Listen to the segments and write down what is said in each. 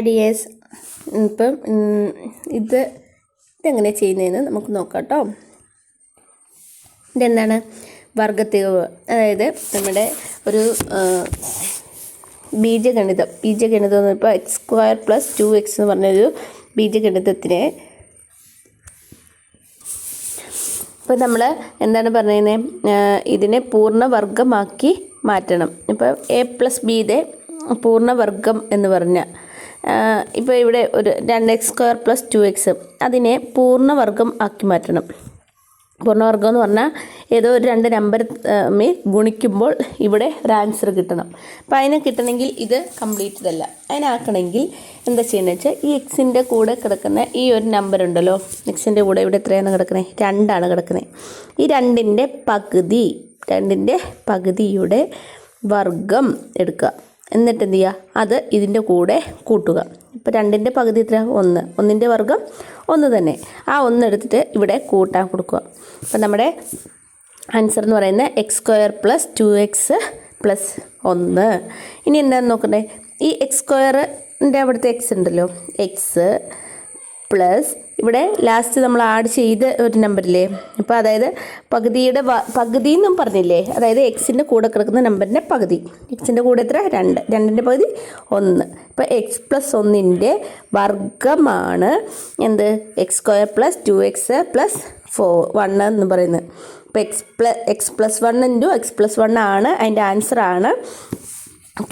ഐഡിയേഴ്സ് ഇപ്പം ഇത് ഇതെങ്ങനെ ചെയ്യുന്നതെന്ന് നമുക്ക് നോക്കാം കേട്ടോ ഇതെന്താണ്? വർഗത്തികവ് അതായത് നമ്മുടെ ഒരു ബീജഗണിതം. ബീജഗണിതം എന്ന് ഇപ്പോൾ x square plus two x എന്ന് പറഞ്ഞൊരു ബീജഗണിതത്തിനെ ഇപ്പം നമ്മൾ എന്താണ് പറയുന്നത് ഇതിനെ പൂർണവർഗമാക്കി മാറ്റണം. ഇപ്പോൾ എ പ്ലസ് ബിയുടെ പൂർണവർഗം എന്ന് പറഞ്ഞ ഇപ്പോൾ ഇവിടെ ഒരു രണ്ട് x square plus two x അതിനെ പൂർണവർഗം ആക്കി മാറ്റണം. പൂർണവർഗം എന്ന് പറഞ്ഞാൽ ഏതോ ഒരു രണ്ട് നമ്പർ തമ്മിൽ ഗുണിക്കുമ്പോൾ ഇവിടെ ഒരു ആൻസർ കിട്ടണം. അപ്പോൾ അതിനെ കിട്ടണമെങ്കിൽ ഇത് കംപ്ലീറ്റഡ് അല്ല അതിനാക്കണമെങ്കിൽ എന്താ ചെയ്യുന്നത് വെച്ചാൽ ഈ എക്സിന്റെ കൂടെ കിടക്കുന്ന ഈ ഒരു നമ്പർ ഉണ്ടല്ലോ എക്സിന്റെ കൂടെ ഇവിടെ എത്രയാണ് കിടക്കുന്നത് രണ്ടാണ് കിടക്കുന്നത് ഈ രണ്ടിന്റെ പകുതി രണ്ടിന്റെ പകുതിയുടെ വർഗം എടുക്കുക. എന്നിട്ട് എന്ത് ചെയ്യുക അത് ഇതിന്റെ കൂടെ കൂട്ടുക. ഇപ്പോൾ രണ്ടിന്റെ പകുതി എത്ര? ഒന്ന്. ഒന്നിന്റെ വർഗം ഒന്ന് തന്നെ. ആ ഒന്ന് എടുത്തിട്ട് ഇവിടെ കൂട്ടാൻ കൊടുക്കുക. അപ്പം നമ്മുടെ ആൻസർ എന്ന് പറയുന്നത് x square plus two x plus ഒന്ന്. ഇനി എന്താണെന്ന് നോക്കണ്ടേ? ഈ എക്സ് സ്ക്വയറിന്റെ അവിടുത്തെ എക്സ് ഉണ്ടല്ലോ. എക്സ് പ്ലസ് ഇവിടെ ലാസ്റ്റ് നമ്മൾ ആഡ് ചെയ്ത ഒരു നമ്പറില്ലേ അപ്പോൾ അതായത് പകുതിയുടെ പകുതി എന്നും പറഞ്ഞില്ലേ? അതായത് എക്സിന്റെ കൂടെ കിടക്കുന്ന നമ്പറിന്റെ പകുതി. എക്സിന്റെ കൂടെ എത്ര? രണ്ട്. രണ്ടിന്റെ പകുതി ഒന്ന്. ഇപ്പോൾ എക്സ് പ്ലസ് ഒന്നിന്റെ വർഗമാണ് എന്ത്? X square plus two x plus four one എന്ന് പറയുന്നത്. ഇപ്പോൾ x plus x plus one into x plus one ആണ് അതിന്റെ ആൻസർ ആണ്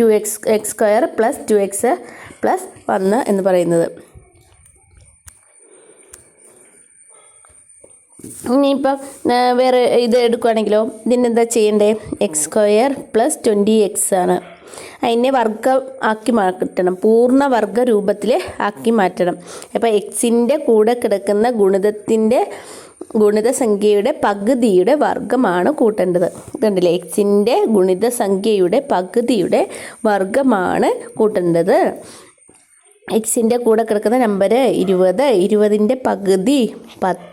two x x square plus two x plus one എന്ന് പറയുന്നത്. ഇനിയിപ്പം വേറെ ഇത് എടുക്കുകയാണെങ്കിലോ ഇതിനെന്താ ചെയ്യണ്ടേ? X square plus twenty x ആണ്. അതിനെ വർഗം ആക്കി മാറ്റണം. പൂർണ വർഗ രൂപത്തിൽ ആക്കി മാറ്റണം. അപ്പോൾ എക്സിന്റെ കൂടെ കിടക്കുന്ന ഗുണിതത്തിന്റെ ഗുണിതസംഖ്യയുടെ പകുതിയുടെ വർഗമാണ് കൂട്ടേണ്ടത്. കണ്ടില്ലേ? എക്സിന്റെ ഗുണിതസംഖ്യയുടെ പകുതിയുടെ വർഗമാണ് കൂട്ടേണ്ടത്. എക്സിന്റെ കൂടെ കിടക്കുന്ന നമ്പർ ഇരുപത് ഇരുപതിന്റെ പകുതി പത്ത്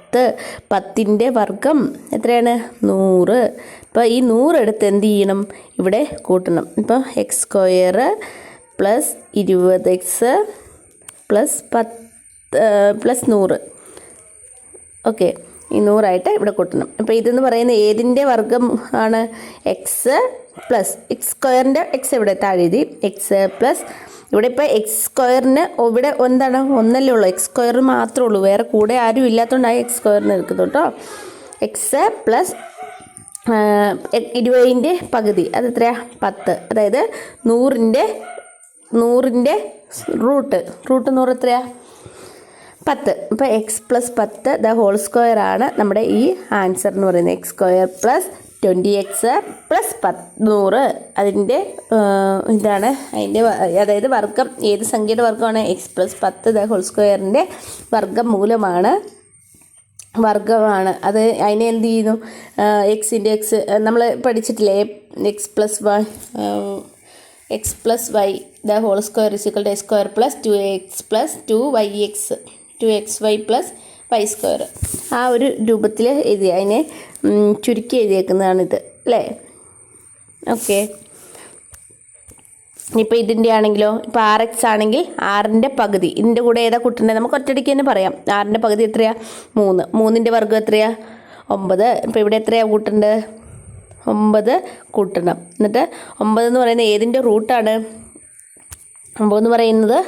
പത്തിന്റെ വർഗം എത്രയാണ്? നൂറ്. അപ്പോൾ ഈ നൂറെടുത്ത് എന്ത് ചെയ്യണം? ഇവിടെ കൂട്ടണം. ഇപ്പോൾ എക്സ് സ്ക്വയർ പ്ലസ് ഇരുപത് എക്സ് പ്ലസ് പത്ത് പ്ലസ് നൂറ്. ഓക്കെ. ഈ നൂറായിട്ട് ഇവിടെ കൂട്ടണം. അപ്പോൾ ഇതെന്ന് പറയുന്ന ഏതിന്റെ വർഗം ആണ്? എക്സ് പ്ലസ് എക്സ് സ്ക്വയറിന്റെ എക്സ് ഇവിടെ താഴെ എഴുതി എക്സ് പ്ലസ് ഇവിടെ ഇപ്പോൾ എക്സ് സ്ക്വയറിന് ഇവിടെ എന്താണ്? ഒന്നല്ലേ ഉള്ളൂ. എക്സ് സ്ക്വയർ മാത്രമേ ഉള്ളൂ. വേറെ കൂടെ ആരും ഇല്ലാത്തതുകൊണ്ടാണ് എക്സ് സ്ക്വയറിന് നിൽക്കുന്നു കേട്ടോ. എക്സ് പ്ലസ് ഇരുപതിന്റെ പകുതി. അത് എത്രയാണ് പത്ത്. അതായത് നൂറിന്റെ നൂറിന്റെ റൂട്ട് റൂട്ട് നൂറ് എത്രയാ? പത്ത്. ഇപ്പോൾ എക്സ് പ്ലസ് പത്ത് ദ ഹോൾ സ്ക്വയർ ആണ് നമ്മുടെ ഈ ആൻസർ എന്ന് പറയുന്നത്. X square plus twenty x plus പത്ത് നൂറ് അതിന്റെ ഇതാണ് അതിന്റെ അതായത് വർഗം ഏത് സംഖ്യയുടെ വർഗമാണ്? എക്സ് പ്ലസ് പത്ത് ദ ഹോൾ സ്ക്വയറിന്റെ വർഗം മൂലമാണ് വർഗമാണ്. അത് അതിനെ എന്ത് ചെയ്യുന്നു? എക്സിന്റെ എക്സ് നമ്മൾ പഠിച്ചിട്ടില്ലേ? X plus y x plus y the whole square is equal to square plus two x plus two y x two x y plus y square ആ ഒരു രൂപത്തിൽ എഴുതി. അതിനെ ചുരുക്കി ഇത് അല്ലേ? ഓക്കെ. ഇപ്പോൾ ഇതിന്റെ ആണെങ്കിലോ ഇപ്പോൾ ആർ എക്സ് ആണെങ്കിൽ ആറിന്റെ പകുതി. ഇതിന്റെ കൂടെ ഏതാ കൂട്ടേണ്ടത്? നമുക്ക് ഒറ്റയടിക്ക് തന്നെ പറയാം. ആറിന്റെ പകുതി എത്രയാ? മൂന്ന്. മൂന്നിന്റെ വർഗം എത്രയാ? ഒമ്പത്. ഇപ്പോൾ ഇവിടെ എത്രയാ കൂട്ടേണ്ടത്? ഒമ്പത് കൂട്ടണം. എന്നിട്ട് ഒമ്പത് എന്ന് പറയുന്നത് ഏതിന്റെ റൂട്ടാണ് ഒമ്പത് എന്ന് പറയുന്നത്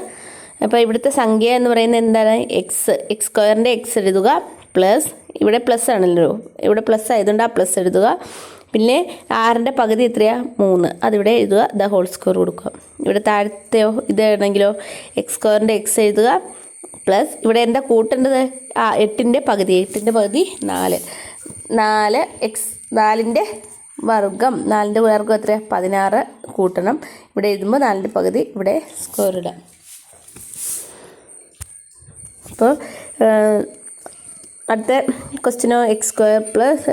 അപ്പോൾ ഇവിടുത്തെ സംഖ്യ എന്ന് പറയുന്നത് എന്താണ്? എക്സ് എക്സ് സ്ക്വയറിന്റെ എക്സ് എഴുതുക. പ്ലസ് ഇവിടെ പ്ലസ് ആണല്ലോ. ഇവിടെ പ്ലസ് ആയതുകൊണ്ട് ആ പ്ലസ് എഴുതുക. പിന്നെ ആറിന്റെ പകുതി എത്രയാണ് മൂന്ന്. അതിവിടെ എഴുതുക. ദ ഹോൾ സ്ക്വയർ കൊടുക്കുക. ഇവിടെ താഴത്തെയോ ഇതാണെങ്കിലോ എക്സ് സ്ക്വയറിന്റെ എക്സ് എഴുതുക. പ്ലസ് ഇവിടെ എന്താ കൂട്ടേണ്ടത്? ആ എട്ടിന്റെ പകുതി. എട്ടിന്റെ പകുതി നാല്. നാല് എക്സ് നാലിന്റെ വർഗം. നാലിന്റെ വർഗം എത്ര പതിനാറ് കൂട്ടണം. ഇവിടെ എഴുതുമ്പോൾ നാലിന്റെ പകുതി ഇവിടെ സ്ക്വയർ ഇടാം. അപ്പോൾ അടുത്ത ക്വസ്റ്റിനോ എക്സ് സ്ക്വയർ പ്ലസ്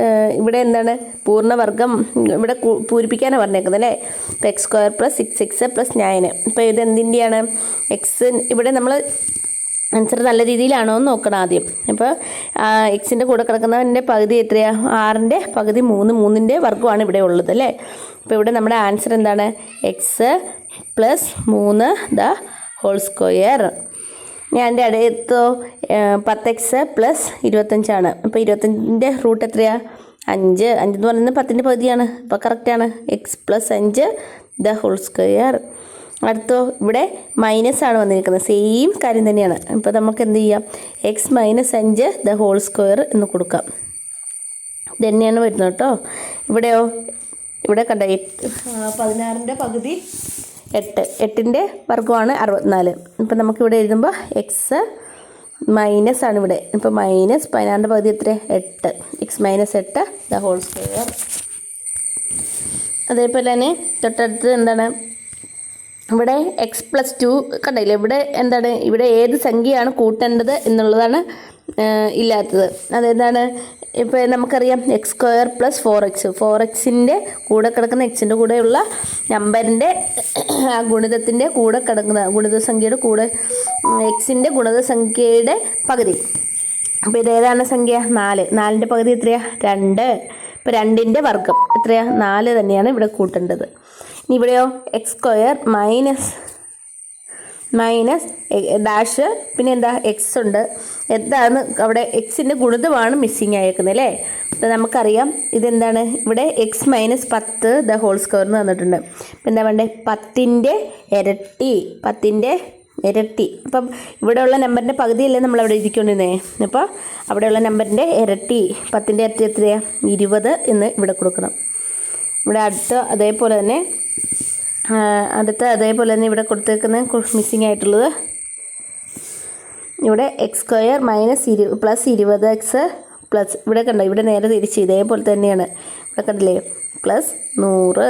ഇവിടെ എന്താണ്? പൂർണവർഗം ഇവിടെ പൂരിപ്പിക്കാനാണ് പറഞ്ഞേക്കുന്നത് അല്ലേ? ഇപ്പോൾ x square plus six x plus nine ഇപ്പോൾ ഇത് എന്തിന്റെയാണ് എക്സ് ഇവിടെ നമ്മൾ ആൻസർ നല്ല രീതിയിലാണോ എന്ന് നോക്കണം ആദ്യം. അപ്പോൾ എക്സിന്റെ കൂടെ കിടക്കുന്നതിന്റെ പകുതി എത്രയാണ് ആറിന്റെ പകുതി മൂന്ന് മൂന്നിന്റെ വർഗമാണ് ഇവിടെ ഉള്ളത് അല്ലേ? അപ്പോൾ ഇവിടെ നമ്മുടെ ആൻസർ എന്താണ്? എക്സ് പ്ലസ് മൂന്ന് ദ ഹോൾ സ്ക്വയർ ഞാൻ എന്റെ അടുത്തോ പത്ത് എക്സ് പ്ലസ് ഇരുപത്തഞ്ചാണ്. അപ്പോൾ ഇരുപത്തഞ്ചിന്റെ റൂട്ട് എത്രയാണ് അഞ്ച്. അഞ്ച് എന്ന് പറയുന്നത് പത്തിന്റെ പകുതിയാണ്. അപ്പോൾ കറക്റ്റാണ് എക്സ് പ്ലസ് അഞ്ച് ദ ഹോൾ സ്ക്വയർ അടുത്തോ ഇവിടെ മൈനസ് ആണ് വന്നിരിക്കുന്നത്. സെയിം കാര്യം തന്നെയാണ്. ഇപ്പോൾ നമുക്ക് എന്ത് ചെയ്യാം? എക്സ് മൈനസ് അഞ്ച് ദ ഹോൾ സ്ക്വയർ എന്ന് കൊടുക്കാം. ഇത് തന്നെയാണ് വരുന്നത് കേട്ടോ. ഇവിടെയോ? ഇവിടെ കണ്ട? പതിനാറിന്റെ പകുതി എട്ട്. എട്ടിന്റെ വർഗമാണ് അറുപത്തിനാല്. ഇപ്പം നമുക്കിവിടെ എഴുതുമ്പോൾ എക്സ് മൈനസ് ആണ് ഇവിടെ. ഇപ്പോൾ മൈനസ് പതിനാറിന്റെ പകുതി എത്ര എട്ട്. എക്സ് മൈനസ് എട്ട് ദ ഹോൾ സ്ക്വയർ അതേപോലെ തന്നെ തൊട്ടടുത്ത് എന്താണ്? ഇവിടെ എക്സ് പ്ലസ് ടു കണ്ടില്ല? ഇവിടെ എന്താണ്? ഇവിടെ ഏത് സംഖ്യയാണ് കൂട്ടേണ്ടത് എന്നുള്ളതാണ് ഇല്ലാത്തത്. അതെന്താണ്? ഇപ്പോൾ നമുക്കറിയാം x square plus four x four എക്സിന്റെ കൂടെ കിടക്കുന്ന എക്സിന്റെ കൂടെയുള്ള നമ്പറിന്റെ ഗുണിതത്തിന്റെ കൂടെ കിടക്കുന്ന ഗുണിതസംഖ്യയുടെ കൂടെ എക്സിന്റെ ഗുണിതസംഖ്യയുടെ പകുതി. അപ്പോൾ ഇതേതാണ് സംഖ്യ? നാല്. നാലിന്റെ പകുതി എത്രയാ? രണ്ട്. ഇപ്പോൾ രണ്ടിന്റെ വർഗം എത്രയാ? നാല് തന്നെയാണ് ഇവിടെ കൂട്ടേണ്ടത്. ഇനി ഇവിടെയോ? X square minus minus dash. പിന്നെ എന്താ? എക്സ് ഉണ്ട്. എന്താണ് അവിടെ എക്സിന്റെ ഗുണിതമാണ് മിസ്സിങ് ആയേക്കുന്നത് അല്ലേ? അപ്പോൾ നമുക്കറിയാം ഇതെന്താണ്? ഇവിടെ എക്സ് മൈനസ് പത്ത് ദ ഹോൾ സ്ക്വയർ എന്ന് തന്നിട്ടുണ്ട്. അപ്പം എന്താ വേണ്ടേ? പത്തിന്റെ ഇരട്ടി പത്തിന്റെ ഇരട്ടി. അപ്പം ഇവിടെയുള്ള നമ്പറിന്റെ പകുതിയല്ലേ നമ്മൾ അവിടെ ഇരിക്കൊണ്ടിരുന്നേ അപ്പോൾ അവിടെയുള്ള നമ്പറിന്റെ ഇരട്ടി പത്തിന്റെ ഇരട്ടി എത്രയാണ് ഇരുപത് എന്ന് ഇവിടെ കൊടുക്കണം. ഇവിടെ അടുത്ത അതേപോലെ തന്നെ അടുത്ത അതേപോലെ തന്നെ ഇവിടെ കൊടുത്തേക്കുന്ന മിസ്സിങ് ആയിട്ടുള്ളത് ഇവിടെ എക്സ് സ്ക്വയർ മൈനസ് ഇരു പ്ലസ് ഇരുപത് എക്സ് പ്ലസ് ഇവിടെ കണ്ടോ ഇവിടെ നേരെ തിരിച്ച് ഇതേപോലെ തന്നെയാണ്. ഇവിടെ കണ്ടില്ലേ? പ്ലസ് നൂറ്.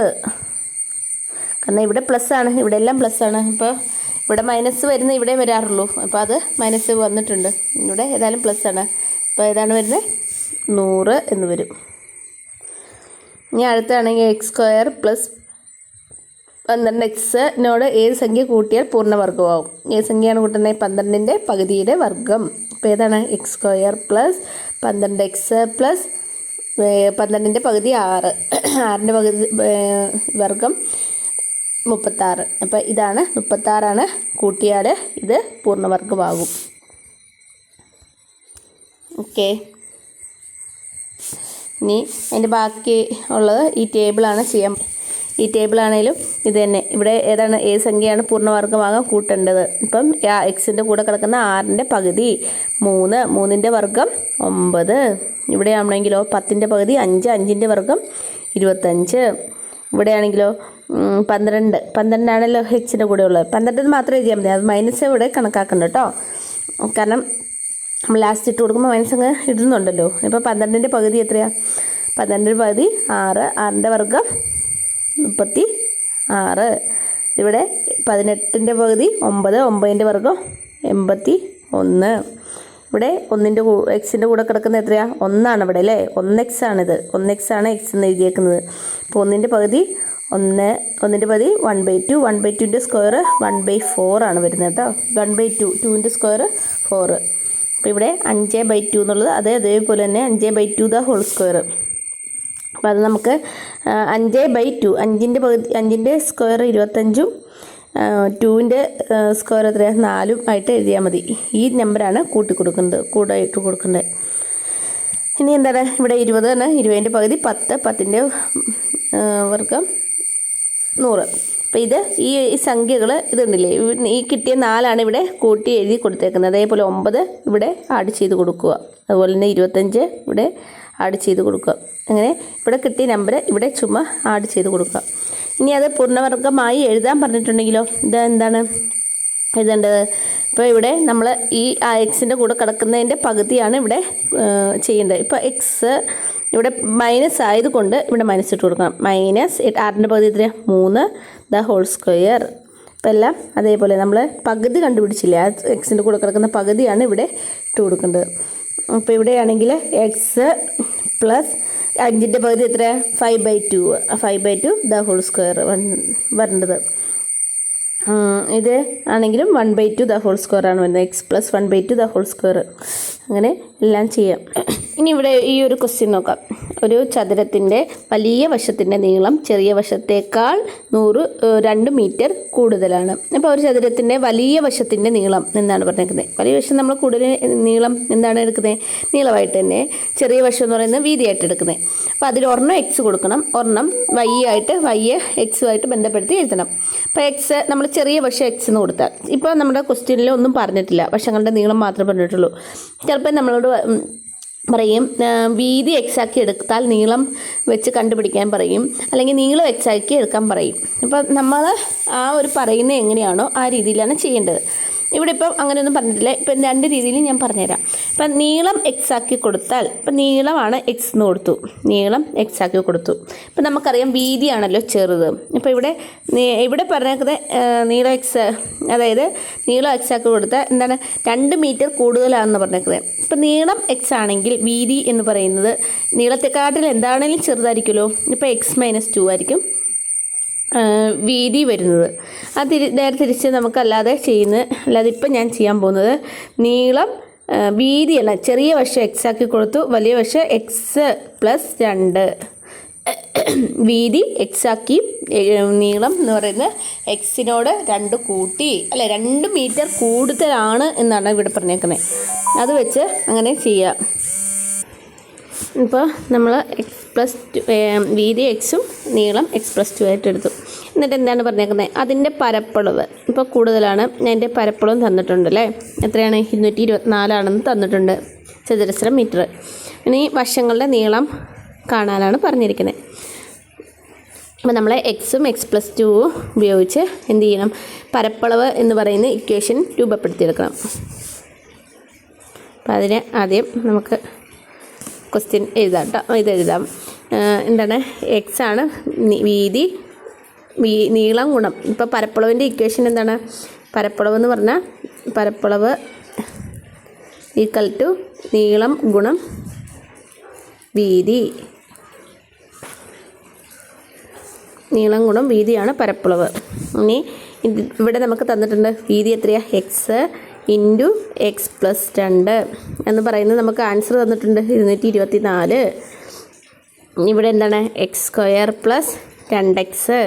കാരണം ഇവിടെ പ്ലസ് ആണ് ഇവിടെ എല്ലാം പ്ലസ് ആണ്. അപ്പോൾ ഇവിടെ മൈനസ് വരുന്ന ഇവിടെ വരാറുള്ളൂ. അപ്പോൾ അത് മൈനസ് വന്നിട്ടുണ്ട്. ഇവിടെ ഏതായാലും പ്ലസ് ആണ്. അപ്പോൾ ഏതാണ് വരുന്നത്? നൂറ് എന്ന് വരും. ഇനി അടുത്താണെങ്കിൽ എക്സ് സ്ക്വയർ പ്ലസ് പന്ത്രണ്ട് എക്സിനോട് ഏത് സംഖ്യ കൂട്ടിയാൽ പൂർണവർഗമാവും ഏത് സംഖ്യയാണ് കൂട്ടുന്നത്? പന്ത്രണ്ടിന്റെ പകുതിയുടെ വർഗം ഇപ്പോൾ ഏതാണ്? എക്സ് സ്ക്വയർ പ്ലസ് പന്ത്രണ്ട് എക്സ് പ്ലസ് പന്ത്രണ്ടിന്റെ പകുതി ആറ്. ആറിന്റെ പകുതി വർഗം മുപ്പത്താറ്. അപ്പോൾ ഇതാണ് മുപ്പത്താറാണ് കൂട്ടിയാൽ ഇത് പൂർണവർഗമാകും ഓക്കെ. ഇനി അതിന്റെ ബാക്കി ഉള്ളത് ഈ ടേബിളാണ് ചെയ്യാൻ ഈ ടേബിളാണേലും ഇത് തന്നെ. ഇവിടെ ഏതാണ് ഏത് സംഖ്യയാണ് പൂർണവർഗമാകാൻ കൂട്ടേണ്ടത്. ഇപ്പം എക്സിന്റെ കൂടെ കിടക്കുന്ന ആറിന്റെ പകുതി മൂന്ന് മൂന്നിന്റെ വർഗം ഒമ്പത്. ഇവിടെ ആണെങ്കിലോ പത്തിന്റെ പകുതി അഞ്ച് അഞ്ചിന്റെ വർഗം ഇരുപത്തഞ്ച്. ഇവിടെയാണെങ്കിലോ പന്ത്രണ്ട്. പന്ത്രണ്ടാണല്ലോ എച്ചിന്റെ കൂടെ ഉള്ളത്. പന്ത്രണ്ട് മാത്രം എഴുതിയാൽ മതി. അത് മൈനസ് ഇവിടെ കണക്കാക്കണ്ട കേട്ടോ. കാരണം നമ്മൾ ലാസ്റ്റ് ഇട്ട് കൊടുക്കുമ്പോൾ മൈനസ് അങ്ങ് ഇടുന്നുണ്ടല്ലോ. ഇപ്പോൾ പന്ത്രണ്ടിന്റെ പകുതി എത്രയാണ് പന്ത്രണ്ടിന്റെ പകുതി ആറ് ആറിന്റെ വർഗം മുപ്പത്തി ആറ് ഇവിടെ പതിനെട്ടിന്റെ പകുതി ഒമ്പത് ഒമ്പതിന്റെ വർഗം എൺപത്തി ഒന്ന് ഇവിടെ ഒന്നിന്റെ എക്സിന്റെ കൂടെ കിടക്കുന്ന എത്രയാണ് ഒന്നാണ് ഇവിടെ അല്ലേ? ഒന്ന് എക്സ് ആണിത്. ഒന്ന് എക്സ് ആണ് എക്സ് എന്ന് എഴുതിയേക്കുന്നത്. അപ്പോൾ ഒന്നിന്റെ പകുതി ഒന്ന് ഒന്നിന്റെ പകുതി one by two one by ടുവിന്റെ സ്ക്വയർ വൺ ബൈ ഫോർ ആണ് വരുന്നത് കേട്ടോ. വൺ ബൈ ടു ടുവിന്റെ സ്ക്വയർ ഫോറ് അപ്പോൾ ഇവിടെ അഞ്ച് ബൈ ടു എന്നുള്ളത് അതേ അതേപോലെ തന്നെ അഞ്ച് by two the whole square അപ്പോൾ അത് നമുക്ക് അഞ്ച് ബൈ ടു അഞ്ചിന്റെ പകുതി അഞ്ചിന്റെ സ്ക്വയർ ഇരുപത്തഞ്ചും ടുവിന്റെ സ്ക്വയർ എത്രയാണ് നാലും ആയിട്ട് എഴുതിയാൽ മതി. ഈ നമ്പറാണ് കൂട്ടി കൊടുക്കുന്നത് കൂടെ ഇട്ട് കൊടുക്കേണ്ടത് ഇനി എന്താണ്? ഇവിടെ ഇരുപത് ആണ്. ഇരുപതിന്റെ പകുതി പത്ത് പത്തിന്റെ വർഗം നൂറ്. അപ്പോൾ ഇത് ഈ സംഖ്യകൾ ഇതുണ്ടല്ലേ? ഈ കിട്ടിയ നാലാണ് ഇവിടെ കൂട്ടി എഴുതി കൊടുത്തേക്കുന്നത്. അതേപോലെ ഒമ്പത് ഇവിടെ ആഡ് ചെയ്ത് കൊടുക്കുക. അതുപോലെ തന്നെ ഇരുപത്തഞ്ച് ഇവിടെ ആഡ് ചെയ്ത് കൊടുക്കുക. അങ്ങനെ ഇവിടെ കിട്ടിയ നമ്പർ ഇവിടെ ചുമ്മാ ആഡ് ചെയ്ത് കൊടുക്കുക. ഇനി അത് പൂർണവർഗമായി എഴുതാൻ പറഞ്ഞിട്ടുണ്ടെങ്കിലോ? ഇത് എന്താണ്? എഴുതേണ്ടത്? ഇപ്പോൾ ഇവിടെ നമ്മൾ ഈ ആ എക്സിന്റെ കൂടെ കിടക്കുന്നതിന്റെ പകുതിയാണ് ഇവിടെ ചെയ്യേണ്ടത്. ഇപ്പോൾ എക്സ് ഇവിടെ മൈനസ് ആയതുകൊണ്ട് ഇവിടെ മൈനസ് ഇട്ട് കൊടുക്കണം. മൈനസ് ആറിന്റെ പകുതി എത്രയാണ് മൂന്ന്. The whole square. അപ്പോൾ എല്ലാം അതേപോലെ നമ്മൾ പകുതി കണ്ടുപിടിച്ചില്ലേ? ആ എക്സിന്റെ കൂടെ കിടക്കുന്ന പകുതിയാണ് ഇവിടെ ഇട്ട് കൊടുക്കേണ്ടത് അപ്പോൾ ഇവിടെയാണെങ്കിൽ എക്സ് പ്ലസ് അഞ്ചിന്റെ പകുതി എത്ര five by two five by two the whole square വരേണ്ടത്. ഇത് ആണെങ്കിലും one by two the whole square ആണ് വരുന്നത്. X plus one by two the whole square. അങ്ങനെ എല്ലാം ചെയ്യാം. ഇനി ഇവിടെ ഈ ഒരു ക്വസ്റ്റ്യൻ നോക്കാം. ഒരു ചതുരത്തിന്റെ വലിയ വശത്തിന്റെ നീളം ചെറിയ വശത്തേക്കാൾ നൂറ് രണ്ട് മീറ്റർ കൂടുതലാണ്. അപ്പോൾ ഒരു ചതുരത്തിന്റെ വലിയ വശത്തിന്റെ നീളം എന്നാണ് പറഞ്ഞേക്കുന്നത് വലിയ വശം നമ്മൾ കൂടുതൽ നീളം എന്താണ് എടുക്കുന്നത് നീളമായിട്ട് തന്നെ ചെറിയ വശം എന്ന് പറയുന്നത് വീതിയായിട്ട് എടുക്കുന്നത് അപ്പോൾ അതിൽ ഒരെണ്ണം എക്സ് കൊടുക്കണം. ഒരെണ്ണം വൈ ആയിട്ട് വൈ എക്സുമായിട്ട് ബന്ധപ്പെടുത്തി എഴുതണം. അപ്പോൾ എക്സ് നമ്മൾ ചെറിയ വശം എക്സ് എന്ന് കൊടുത്താൽ. ഇപ്പോൾ നമ്മുടെ ക്വസ്റ്റ്യനിൽ ഒന്നും പറഞ്ഞിട്ടില്ല. വശങ്ങളുടെ നീളം മാത്രമേ പറഞ്ഞിട്ടുള്ളൂ. ചിലപ്പോൾ നമ്മളോട് പറയും വീതി എക്സാക്കി എടുത്താൽ നീളം വെച്ച് കണ്ടുപിടിക്കാൻ പറയും അല്ലെങ്കിൽ നീളം എക്സാക്കി എടുക്കാൻ പറയും. അപ്പം നമ്മൾ ആ ഒരു പറയുന്നത് എങ്ങനെയാണോ ആ രീതിയിലാണ് ചെയ്യേണ്ടത്. ഇവിടെ ഇപ്പം അങ്ങനെയൊന്നും പറഞ്ഞിട്ടില്ല. ഇപ്പം രണ്ട് രീതിയിൽ ഞാൻ പറഞ്ഞുതരാം. ഇപ്പം നീളം എക്സ് ആക്കി കൊടുത്താൽ ഇപ്പം നീളമാണ് എക്സ് എന്ന് കൊടുത്തു. നീളം എക്സ് ആക്കി കൊടുത്തു. ഇപ്പം നമുക്കറിയാം വീതിയാണല്ലോ ചെറുത്. ഇപ്പം ഇവിടെ ഇവിടെ പറഞ്ഞേക്കുന്നത് നീളം എക്സ് അതായത് നീളം എക്സ് ആക്കി കൊടുത്താൽ എന്താണ്? രണ്ട് മീറ്റർ കൂടുതലാണെന്ന് പറഞ്ഞേക്കുന്നത്. ഇപ്പം നീളം എക്സ് ആണെങ്കിൽ വീതി എന്ന് പറയുന്നത് നീളത്തെക്കാട്ടിൽ എന്താണെങ്കിലും ചെറുതായിരിക്കുമല്ലോ. ഇപ്പോൾ എക്സ് മൈനസ് ടു ആയിരിക്കും. വീതി വരുന്നത്. അത് നേരെ തിരിച്ച് നമുക്കല്ലാതെ ചെയ്യുന്ന അല്ലാതെ ഇപ്പം ഞാൻ ചെയ്യാൻ പോകുന്നത് നീളം വീതിയല്ല ചെറിയ വശം എക്സ് ആക്കി കൊടുത്തു വലിയ വശം എക്സ് പ്ലസ് രണ്ട്. വീതി എക്സ് ആക്കി നീളം എന്ന് പറയുന്നത് എക്സിനോട് രണ്ട് കൂട്ടി അല്ലെ രണ്ട് മീറ്റർ കൂടുതലാണ് എന്നാണ് ഇവിടെ പറഞ്ഞേക്കുന്നത്. അത് വെച്ച് അങ്ങനെ ചെയ്യാം. ഇപ്പോൾ നമ്മൾ എക്സ് പ്ലസ് വീതി എക്സും നീളം എക്സ് പ്ലസ് ടു ആയിട്ട് എടുത്തു. എന്നിട്ട് എന്താണ് പറഞ്ഞേക്കുന്നത് അതിന്റെ പരപ്പളവ്. ഇപ്പോൾ കൂടുതലാണ് അതിന്റെ പരപ്പളവും തന്നിട്ടുണ്ട് അല്ലേ? എത്രയാണ്? ഇരുന്നൂറ്റി ഇരുപത്തിനാലാണെന്ന് തന്നിട്ടുണ്ട്. ചതുരശ്ര മീറ്റർ. ഇനി വശങ്ങളുടെ നീളം കാണാനാണ് പറഞ്ഞിരിക്കുന്നത് അപ്പോൾ നമ്മൾ എക്സും എക്സ് പ്ലസ് ടുവും ഉപയോഗിച്ച് എന്ത് ചെയ്യണം? പരപ്പളവ് എന്ന് പറയുന്ന ഇക്വേഷൻ രൂപപ്പെടുത്തിയെടുക്കണം. അപ്പോൾ അതിന് ആദ്യം നമുക്ക് ക്വസ്റ്റ്യൻ എഴുതാം കേട്ടോ ഇത് എഴുതാം. എന്താണ്? എക്സ് ആണ് വീതി നീളം ഗുണം. ഇപ്പോൾ പരപ്പളവിന്റെ ഇക്വേഷൻ എന്താണ്? പരപ്പളവ് എന്ന് പറഞ്ഞാൽ പരപ്പളവ് ഈക്വൽ ടു നീളം ഗുണം വീതി. നീളം ഗുണം വീതിയാണ് പരപ്പളവ്. ഇനി ഇവിടെ നമുക്ക് തന്നിട്ടുണ്ട് വീതി എത്രയാ? എക്സ് ഇന്റു എക്സ് പ്ലസ് രണ്ട് എന്ന് പറയുന്നത് നമുക്ക് ആൻസർ തന്നിട്ടുണ്ട് ഇരുന്നൂറ്റി ഇരുപത്തി നാല് ഇവിടെ എന്താണ്? എക്സ് സ്ക്വയർ പ്ലസ് രണ്ട് എക്സ്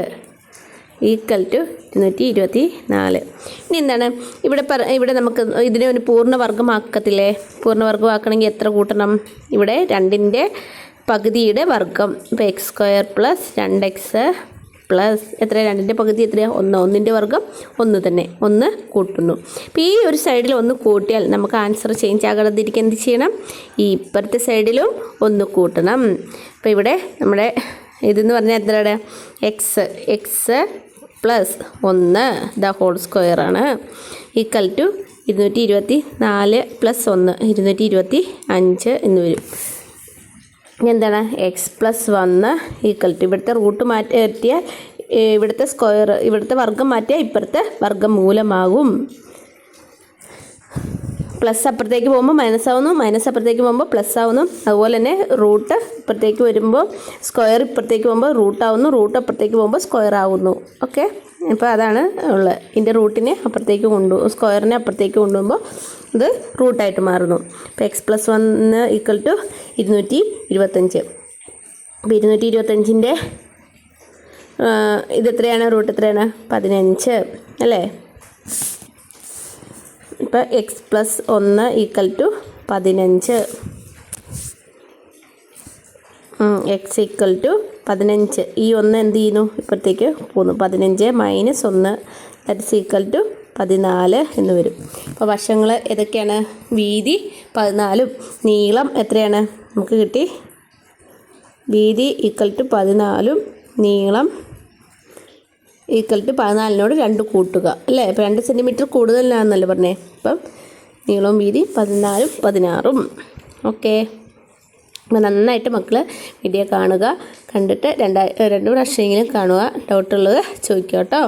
ഈക്വൽ ടു ഇരുന്നൂറ്റി ഇരുപത്തി നാല് ഇനി എന്താണ്? ഇവിടെ പറ ഇവിടെ നമുക്ക് ഇതിനെ ഒരു പൂർണവർഗമാക്കത്തില്ലേ പൂർണവർഗമാക്കണമെങ്കിൽ എത്ര കൂട്ടണം? ഇവിടെ രണ്ടിന്റെ പകുതിയുടെ വർഗം ഇപ്പോൾ എക്സ് സ്ക്വയർ പ്ലസ് രണ്ട് എക്സ് പ്ലസ് എത്ര? രണ്ടിന്റെ പകുതി എത്രയാണ് ഒന്ന്. ഒന്നിന്റെ വർഗം ഒന്ന് തന്നെ. ഒന്ന് കൂട്ടുന്നു. അപ്പോൾ ഈ ഒരു സൈഡിൽ ഒന്ന് കൂട്ടിയാൽ നമുക്ക് ആൻസർ ചേഞ്ച് ആകാതിരിക്കാൻ എന്ത് ചെയ്യണം? ഈ ഇപ്പുറത്തെ സൈഡിലും ഒന്ന് കൂട്ടണം. അപ്പോൾ ഇവിടെ നമ്മുടെ ഇതെന്ന് പറഞ്ഞാൽ എത്രയാണ്? എക്സ് എക്സ് പ്ലസ് ഒന്ന് ദ ഹോൾ സ്ക്വയർ ആണ്. ഈക്വൽ ടു ഇരുന്നൂറ്റി ഇരുപത്തി നാല് പ്ലസ് ഒന്ന് ഇരുന്നൂറ്റി ഇരുപത്തി അഞ്ച് എന്ന് വരും. എന്താണ്? X plus one equal to ഇവിടുത്തെ റൂട്ട് മാറ്റിയാൽ ഇവിടുത്തെ സ്ക്വയർ ഇവിടുത്തെ വർഗം മാറ്റിയാൽ ഇപ്പുറത്തെ വർഗം മൂലമാകും പ്ലസ് അപ്പുറത്തേക്ക് പോകുമ്പോൾ മൈനസ് ആവുന്നു മൈനസ് അപ്പുറത്തേക്ക് പോകുമ്പോൾ പ്ലസ് ആവുന്നു. അതുപോലെ തന്നെ റൂട്ട് ഇപ്പുറത്തേക്ക് വരുമ്പോൾ സ്ക്വയർ ഇപ്പുറത്തേക്ക് പോകുമ്പോൾ റൂട്ട് ആവുന്നു റൂട്ട് അപ്പുറത്തേക്ക് പോകുമ്പോൾ സ്ക്വയർ ആവുന്നു. ഓക്കെ അപ്പോൾ അതാണ് ഉള്ളത്. ഇതിന്റെ റൂട്ടിനെ അപ്പുറത്തേക്ക് കൊണ്ടു സ്ക്വയറിനെ അപ്പുറത്തേക്ക് കൊണ്ടുപോകുമ്പോൾ ഇത് റൂട്ടായിട്ട് മാറുന്നു. അപ്പോൾ x plus one equal to ഇരുന്നൂറ്റി ഇരുപത്തഞ്ച് അപ്പോൾ ഇരുന്നൂറ്റി ഇരുപത്തഞ്ചിന്റെ ഇത് എത്രയാണ്? റൂട്ട് എത്രയാണ്? പതിനഞ്ച്. അല്ലേ? ഇപ്പോൾ എക്സ് പ്ലസ് ഒന്ന് ഈക്വൽ ടു പതിനഞ്ച്. എക്സ് ഈക്വൽ ടു പതിനഞ്ച്. ഈ ഒന്ന് എന്ത് ചെയ്യുന്നു? ഇപ്പോഴത്തേക്ക് പോകുന്നു. പതിനഞ്ച് മൈനസ് ഒന്ന് ദറ്റ്സ് ഈക്വൽ ടു പതിനാല് എന്ന് വരും. അപ്പോൾ വശങ്ങൾ ഏതൊക്കെയാണ്? വീതി പതിനാലും. നീളം എത്രയാണ്? നമുക്ക് കിട്ടി. വീതി ഈക്വൽ ടു പതിനാലും. നീളം ഈക്വൽ ടു പതിനാലിനോട് രണ്ട് കൂട്ടുക അല്ലേ? ഇപ്പം രണ്ട് സെന്റിമീറ്റർ കൂടുതലാണെന്നല്ലേ പറഞ്ഞേ? അപ്പം നീളവും വീതി പതിനാലും പതിനാറും. ഓക്കെ അപ്പോൾ നന്നായിട്ട് മക്കൾ വീഡിയോ കാണുക കണ്ടിട്ട് രണ്ടാ രണ്ട് പ്രാവശ്യമെങ്കിലും കാണുക. ഡൗട്ടുള്ളത് ചോദിക്കുക കേട്ടോ.